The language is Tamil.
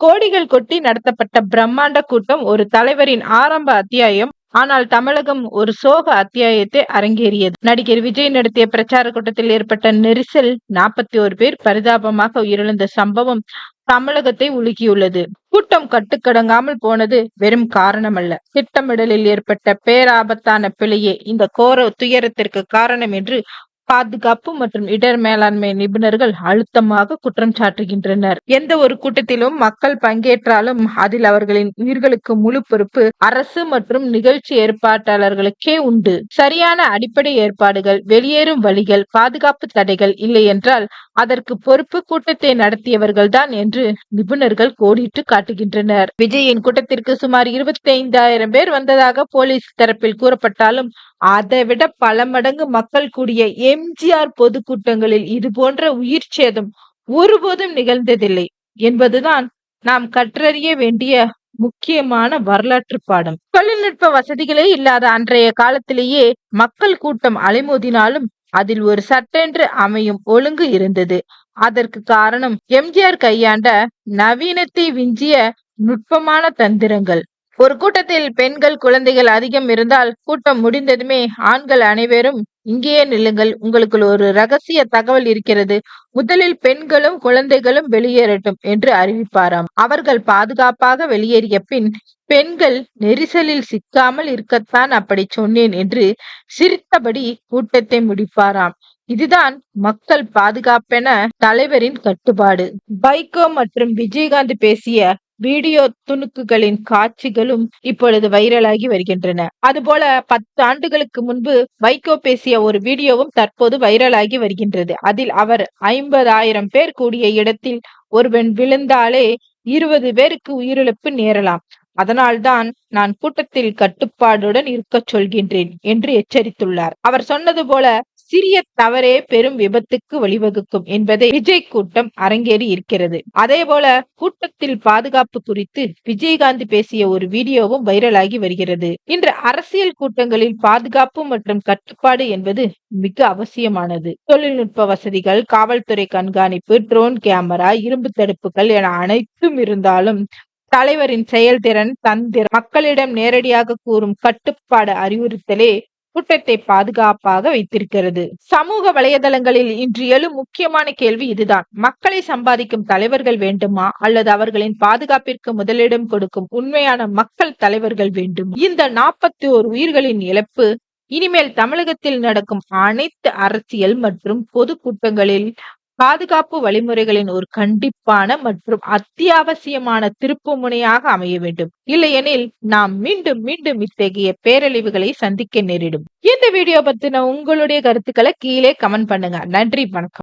கோடிகள் கொட்டி நடத்தப்பட்ட பிரம்மாண்ட கூட்டம் ஒரு தலைவரின் ஆரம்ப அத்தியாயம். ஆனால் தமிழகம் ஒரு சோக அத்தியாயத்தை அரங்கேறியது. நடிகர் விஜய் நடத்திய பிரச்சார கூட்டத்தில் ஏற்பட்ட நெரிசல் நாற்பத்தி ஒரு பேர் பரிதாபமாக உயிரிழந்த சம்பவம் தமிழகத்தை உலுக்கியுள்ளது. கூட்டம் கட்டுக்கடங்காமல் போனது வெறும் காரணமல்ல. திட்டமிடலில் ஏற்பட்ட பேராபத்தான பிழையே இந்த கோர துயரத்திற்கு காரணம் என்று பாதுகாப்பு மற்றும் இடர் மேலாண்மை நிபுணர்கள் அழுத்தமாக குற்றம் சாட்டுகின்றனர். எந்த ஒரு கூட்டத்திலும் மக்கள் பங்கேற்றாலும் அதில் அவர்களின் உயிர்களுக்கு முழு பொறுப்பு அரசு மற்றும் நிகழ்ச்சி ஏற்பாட்டாளர்களுக்கே உண்டு. சரியான அடிப்படை ஏற்பாடுகள் வெளியேறும் வழிகள் பாதுகாப்பு தடைகள் இல்லை என்றால் அதற்கு பொறுப்பு கூட்டத்தை நடத்தியவர்கள் தான் என்று நிபுணர்கள் கோடிட்டு காட்டுகின்றனர். விஜயின் கூட்டத்திற்கு சுமார் இருபத்தி ஐந்தாயிரம் பேர் வந்ததாக போலீஸ் தரப்பில் கூறப்பட்டாலும் அதை விட பல மடங்கு மக்கள் கூடிய எம்ஜிஆர் பொதுக்கூட்டங்களில் இது போன்ற உயிர் சேதம் ஒருபோதும் நிகழ்ந்ததில்லை. என்பதுதான் நாம் கற்றறிய வேண்டிய முக்கியமான வரலாற்று பாடம். தொழில்நுட்ப வசதிகளே இல்லாத அன்றைய காலத்திலேயே மக்கள் கூட்டம் அலைமோதினாலும் அதில் ஒரு சட்டென்று அமையும் ஒழுங்கு இருந்தது. அதற்கு காரணம் எம்ஜிஆர் கையாண்ட நவீனத்தை விஞ்சிய நுட்பமான தந்திரங்கள். ஒரு கூட்டத்தில் பெண்கள் குழந்தைகள் அதிகம் இருந்தால் கூட்டம் முடிந்ததுமே ஆண்கள் அனைவரும் இங்கேயே நில்லுங்கள் உங்களுக்கு ஒரு ரகசிய தகவல் இருக்கிறது. முதலில் பெண்களும் குழந்தைகளும் வெளியேறட்டும் என்று அறிவிப்பாராம். அவர்கள் பாதுகாப்பாக வெளியேறிய பின் பெண்கள் நெரிசலில் சிக்காமல் இருக்கத்தான் அப்படி சொன்னேன் என்று சிரித்தபடி கூட்டத்தை முடிப்பாராம். இதுதான் மக்கள் பாதுகாப்பென தலைவரின் கட்டுப்பாடு. பைகோ மற்றும் விஜயகாந்த் பேசிய வீடியோ துணுக்குகளின் காட்சிகளும் இப்பொழுது வைரலாகி வருகின்றன. அதுபோல பத்து ஆண்டுகளுக்கு முன்பு வைகோ பேசிய ஒரு வீடியோவும் தற்போது வைரலாகி வருகின்றது. அதில் அவர் ஐம்பதாயிரம் பேர் கூடிய இடத்தில் ஒருவன் விழுந்தாலே இருபது பேருக்கு உயிரிழப்பு நேரலாம். அதனால்தான் நான் கூட்டத்தில் கட்டுப்பாடுடன் இருக்கச் சொல்கின்றேன் என்று எச்சரித்துள்ளார். அவர் சொன்னது போல சிறிய தவறே பெரும் விபத்துக்கு வழிவகுக்கும் என்பதை விஜய் கூட்டம் அரங்கேறி இருக்கிறது. அதே போல கூட்டத்தில் பாதுகாப்பு குறித்து விஜயகாந்த் பேசிய ஒரு வீடியோவும் வைரலாகி வருகிறது. இன்று அரசியல் கூட்டங்களில் பாதுகாப்பு மற்றும் கட்டுப்பாடு என்பது மிக அவசியமானது. தொழில்நுட்ப வசதிகள் காவல்துறை கண்காணிப்பு ட்ரோன் கேமரா இரும்பு தடுப்புகள் என அனைத்தும் இருந்தாலும் தலைவரின் செயல்திறன் தந்திரம் மக்களிடம் நேரடியாக கூறும் கட்டுப்பாடு அறிவுறுத்தலே கூட்டத்தை பாதுகாப்பாக வைத்திருக்கிறது. சமூக வலைதளங்களில் இன்று எழும் முக்கியமான கேள்வி இதுதான். மக்களை சம்பாதிக்கும் தலைவர்கள் வேண்டுமா? அல்லது அவர்களின் பாதுகாப்பிற்கு முதலிடம் கொடுக்கும் உண்மையான மக்கள் தலைவர்கள் வேண்டும்? இந்த நாற்பத்தி ஓர் உயிர்களின் இழப்பு இனிமேல் தமிழகத்தில் நடக்கும் அனைத்து அரசியல் மற்றும் பொது கூட்டங்களில் பாதுகாப்பு வழிமுறைகளின் ஒரு கண்டிப்பான மற்றும் அத்தியாவசியமான திருப்பு முனையாக அமைய வேண்டும். இல்லையெனில் நாம் மீண்டும் மீண்டும் இத்தகைய பேரழிவுகளை சந்திக்க நேரிடும். இந்த வீடியோ பத்தின உங்களுடைய கருத்துக்களை கீழே கமெண்ட் பண்ணுங்க. நன்றி வணக்கம்.